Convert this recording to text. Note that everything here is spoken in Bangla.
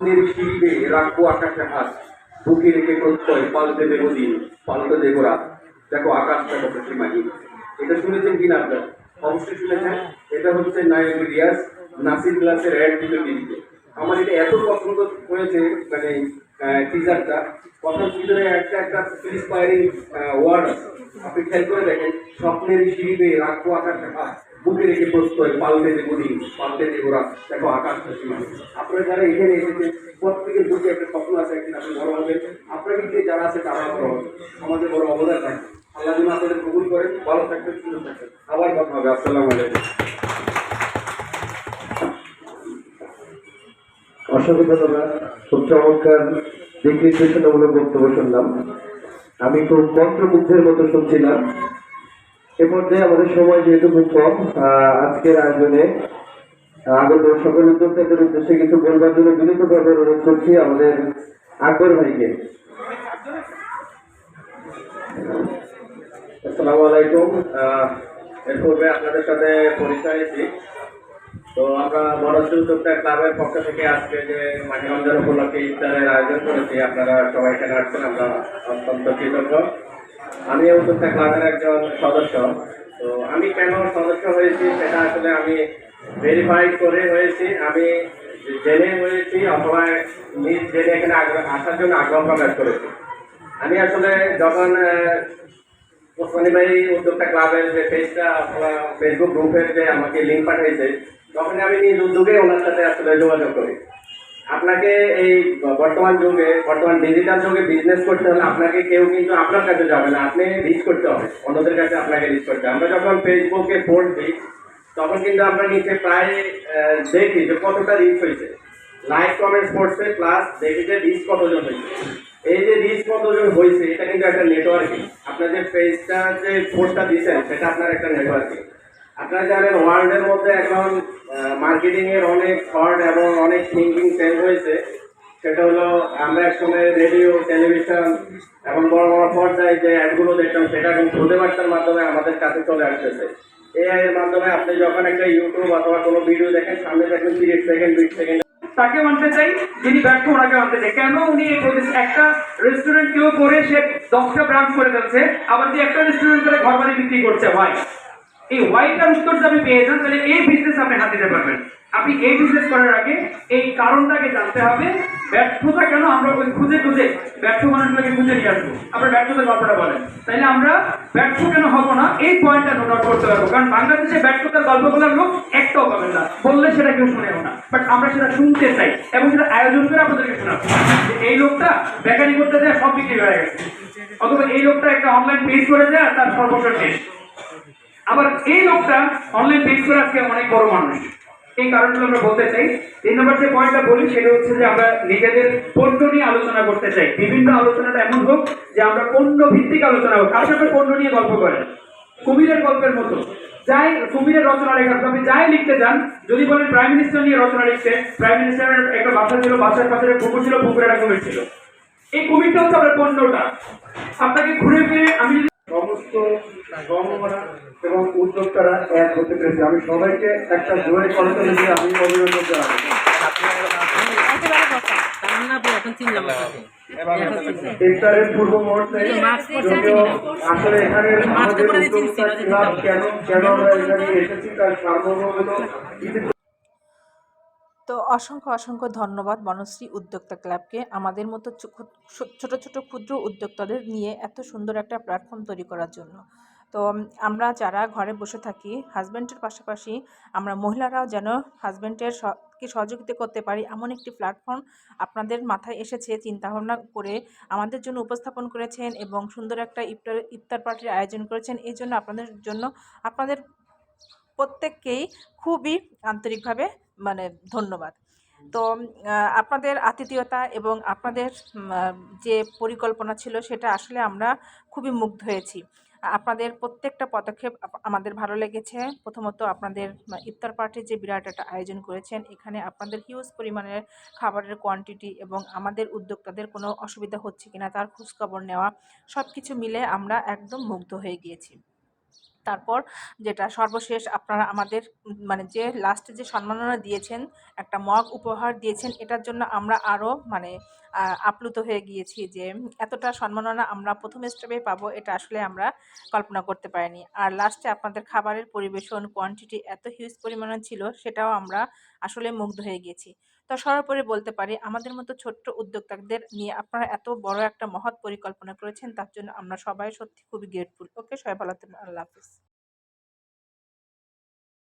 শিল্পে রাখব আকাশে হাত বুকে রেখে প্রত্যয় পাল্টে দেবো দিন পাল্টে দেবো রাত দেখো আকাশটা কত সীমাহীন। এটা শুনেছেন কিনা আপনার? অবশ্যই শুনেছেন। এটা হচ্ছে নায়ক রিয়াজ নাসির ক্লাসের অ্যাড দিল টিভিতে আমার এটা এত পছন্দ হয়েছে মানে টিজারটা কথার ভিতরে একটা একটা ইন্সপায়ারিং ওয়ার্ড আছে। আপনি খেয়াল করে দেখেন, স্বপ্নের সিঁড়িতে রাখব আকাশে হাত বুকে রেখে প্রত্যয় পাল্টে দেবো দিন পাল্টে দেবো রাত দেখো আকাশটা সীমা। আপনারা যারা এখানে এসেছে প্রত্যেকের বুকে একটা স্বপ্ন আছে একদিন আপনি বড় হবেন। আপনার কিন্তু যারা আছে তারা বড় হবে। আমাদের বড় অবদান থাকে আল্লাহ যেন আপনাদের কবুল করেন, ভালো থাকবেন সুন্দর থাকবেন। আবার কথা হবে। আসসালামু আলাইকুম। অসংখ্য ধন্যবাদ। খুব চমৎকার দিক নির্দেশনামূলক বক্তব্য শুনলাম। আমি তো মন্ত্রমুগ্ধের মতো শুনছিলাম। এ পর্যায়ে আমাদের সময় যেহেতু খুব কম আজকের আয়োজনে আগত সকল উদ্যোক্তাদের উদ্দেশ্যে কিছু বলবার জন্য বিনীতভাবে অনুরোধ করছি আমাদের আকবর ভাইকে। আসসালামু আলাইকুম। এর পূর্বে আপনাদের সাথে পরিচয় হয়েছি তো আমরা বড়শ্রী উদ্যোক্তা ক্লাবের পক্ষ থেকে আজকে যে মাঝে রমজান উপলক্ষে ইফতারের আয়োজন করেছি, আপনারা সবাই এখানে আসছেন, আমরা অত্যন্ত কৃতজ্ঞ। আমি উদ্যোক্তা ক্লাবের একজন সদস্য। তো আমি কেন সদস্য হয়েছি সেটা আসলে আমি ভেরিফাই করে হয়েছি। আমি জেনে হয়েছি অথবা নিজ জেনে এখানে আসার জন্য আগ্রহ প্রকাশ করেছি। আমি আসলে যখন ভাই উদ্যোক্তা ক্লাবের যে পেজটা অথবা ফেসবুক গ্রুপের যে আমাকে লিঙ্ক পাঠিয়েছে তখন আমি নিজ উদ্যোগে ওনার সাথে আসলে যোগাযোগ করি। আপনাকে এই বর্তমান যুগে, বর্তমান ডিজিটাল যুগে বিজনেস করতে হলে আপনাকে কেউ কিন্তু আপনার কাছে যাবে না, আপনি রিচ করতে হবে, অন্যদের কাছে আপনাকে রিচ করতে হবে। আমরা যখন ফেসবুকে পোস্ট দিই, তখন কিন্তু আমরা নিচে প্রায় দেখি যে কতটা রিচ হয়েছে। লাইক কমেন্টস পড়ছে প্লাস দেখি যে রিচ কতজন হয়েছে। এই যে রিচ কতজন হয়েছে, এটা কিন্তু একটা নেটওয়ার্কিং আপনার যে পেজটা যে পোস্টটা দিচ্ছেন সেটা আপনার একটা নেটওয়ার্কিং আপনারা জানেন ওয়ার্ল্ডের মধ্যে এখন মার্কেটিং এর অনেক থট এবং অনেক থিঙ্কিং চেঞ্জ হয়েছে। সেটা হলো, আমরা একসময় রেডিও টেলিভিশন এবং বড় বড় পর্যায়ে যে অ্যাডগুলো দেখতাম, সেটা এখন খুদে বার্তার মাধ্যমে, আমাদের কাছে চলে আসতেছে। এআই এর মাধ্যমে আপনি যখন একটা ইউটিউব অথবা কোনো ভিডিও দেখেন, সামনে দেখবেন তিরিশ সেকেন্ড বিশ সেকেন্ড তাকে মানতে চাই, যিনি ব্যর্থ, ওনাকে মানতে চাই। কেন উনি একটা রেস্টুরেন্ট কেউ করে সে দশটা ব্রাঞ্চ করে ফেলছে, আবার যে একটা রেস্টুরেন্ট করে ঘর বাড়ি বিক্রি করছে ভাই এই উত্তর যদি আপনি পেয়ে যান, তাহলে এই বিজনেস আপনি হাত দিতে পারবেন। আপনি এই বিজনেস করার আগে এই কারণটাকে জানতে হবে, ব্যর্থতা কেন আমরা ওই খুঁজে খুঁজে, ব্যর্থ মানুষগুলোকে খুঁজে নিয়ে আসব? আপনার ব্যর্থতার গল্পটা বলেন। তাইলে আমরা ব্যর্থ কেন হব না? এই পয়েন্টটা নোট আউট করতে পারব। কারণ বাংলাদেশে ব্যর্থতার গল্প বলার লোক একটাও পাবেন না। বললে সেটা কেউ শুনেও না। বাট আমরা সেটা শুনতে চাই এবং সেটা আয়োজন করে আপনাদেরকে শোনাবো। যে এই লোকটা বেকারি করতে যায়, সব বিক্রি হয়ে গেছে। অথবা এই লোকটা একটা অনলাইন পেজ করে যায় তার সর্বস্ব শেষ। আবার এই লোকটা অনলাইন পেজ করে আজকে অনেক বড় মানুষ। এই কারণগুলো আমরা বলতে চাই। তিন নম্বর যে পয়েন্টটা বলি, সেটা হচ্ছে যে আমরা নিজেদের পণ্য নিয়ে আলোচনা করতে চাই। বিভিন্ন আলোচনাটা এমন হোক যে আমরা পণ্য ভিত্তিক আলোচনা হোক। কারণ পণ্য নিয়ে গল্প করেন। কুমিরের গল্পের মতো। যাই কুমিরের রচনা লেখা আপনি যাই লিখতে যান, যদি বলেন প্রাইম মিনিস্টার নিয়ে রচনা লিখতে প্রাইম মিনিস্টারের একটা বাসা ছিল, বাসার পাশে পুকুর ছিল, পুকুরে একটা কুমির ছিল। এই কুমিরটা হচ্ছে আপনার পণ্যটা। আপনাকে ঘুরে ফিরে আমি সমস্ত উদ্যোক্তারা এক হতে পেরেছে। আমি সবাইকে একটা জোরে করতে দিয়ে আমি অভিনন্দন জানাব। একেবারে কথা কান্না পড়ে এখন চিনলাম আপনাকে এখন চিনলাম ইফতারের পূর্ব মুহূর্তে যদিও আসলে এখানে আমাদের উদ্যোক্তা কেন কেন আমরা এখানে এসেছি তার সার্বভৌমত্ব তো অসংখ্য অসংখ্য ধন্যবাদ বনশ্রী উদ্যোক্তা ক্লাবকে। আমাদের মতো ছোট ছোট ক্ষুদ্র উদ্যোক্তাদের নিয়ে এত সুন্দর একটা প্ল্যাটফর্ম তৈরি করার জন্য। তো আমরা যারা ঘরে বসে থাকি হাজব্যান্ডের পাশাপাশি আমরা মহিলারাও যেন হাজব্যান্ডের কে সহযোগিতা করতে পারি, এমন একটি প্ল্যাটফর্ম আপনাদের মাথায় এসেছে, চিন্তাভাবনা করে আমাদের জন্য উপস্থাপন করেছেন এবং সুন্দর একটা ইফতার ইফতার পার্টির আয়োজন করেছেন, এই জন্য আপনাদের জন্য আপনাদের প্রত্যেককেই খুবই আন্তরিকভাবে মানে ধন্যবাদ। তো আপনাদের আতিথেয়তা এবং আপনাদের যে পরিকল্পনা ছিল সেটা আসলে আমরা খুবই মুগ্ধ হয়েছি। আপনাদের প্রত্যেকটা পদক্ষেপ আমাদের ভালো লেগেছে। প্রথমত আপনাদের ইফতার পার্টির যে বিরাট একটা আয়োজন করেছেন, এখানে আপনাদের হিউজ পরিমাণের খাবারের কোয়ান্টিটি এবং আমাদের উদ্যোক্তাদের কোনো অসুবিধা হচ্ছে কিনা, তার খোঁজখবর নেওয়া সব কিছু মিলে আমরা একদম মুগ্ধ হয়ে গিয়েছি। তারপর যেটা সর্বশেষ আপনারা আমাদের মানে যে লাস্টে যে সম্মাননা দিয়েছেন, একটা মগ উপহার দিয়েছেন, এটার জন্য আমরা আরও মানে আপ্লুত হয়ে গিয়েছি যে এতটা সম্মাননা আমরা প্রথম স্টেপে পাবো, এটা আসলে আমরা কল্পনা করতে পারিনি। আর লাস্টে আপনাদের খাবারের পরিবেশন কোয়ান্টিটি এত হিউজ পরিমাণে ছিল, সেটাও আমরা আসলে মুগ্ধ হয়ে গেছি তো সর্বোপরি বলতে পারি, আমাদের মতো ছোট্ট উদ্যোক্তাদের নিয়ে আপনারা এত বড় একটা মহৎ পরিকল্পনা করেছেন, তার জন্য আমরা সবাই সত্যি খুবই গ্রেটফুল ওকে সবাই ভালো থাকবেন। আল্লাহ হাফিজ।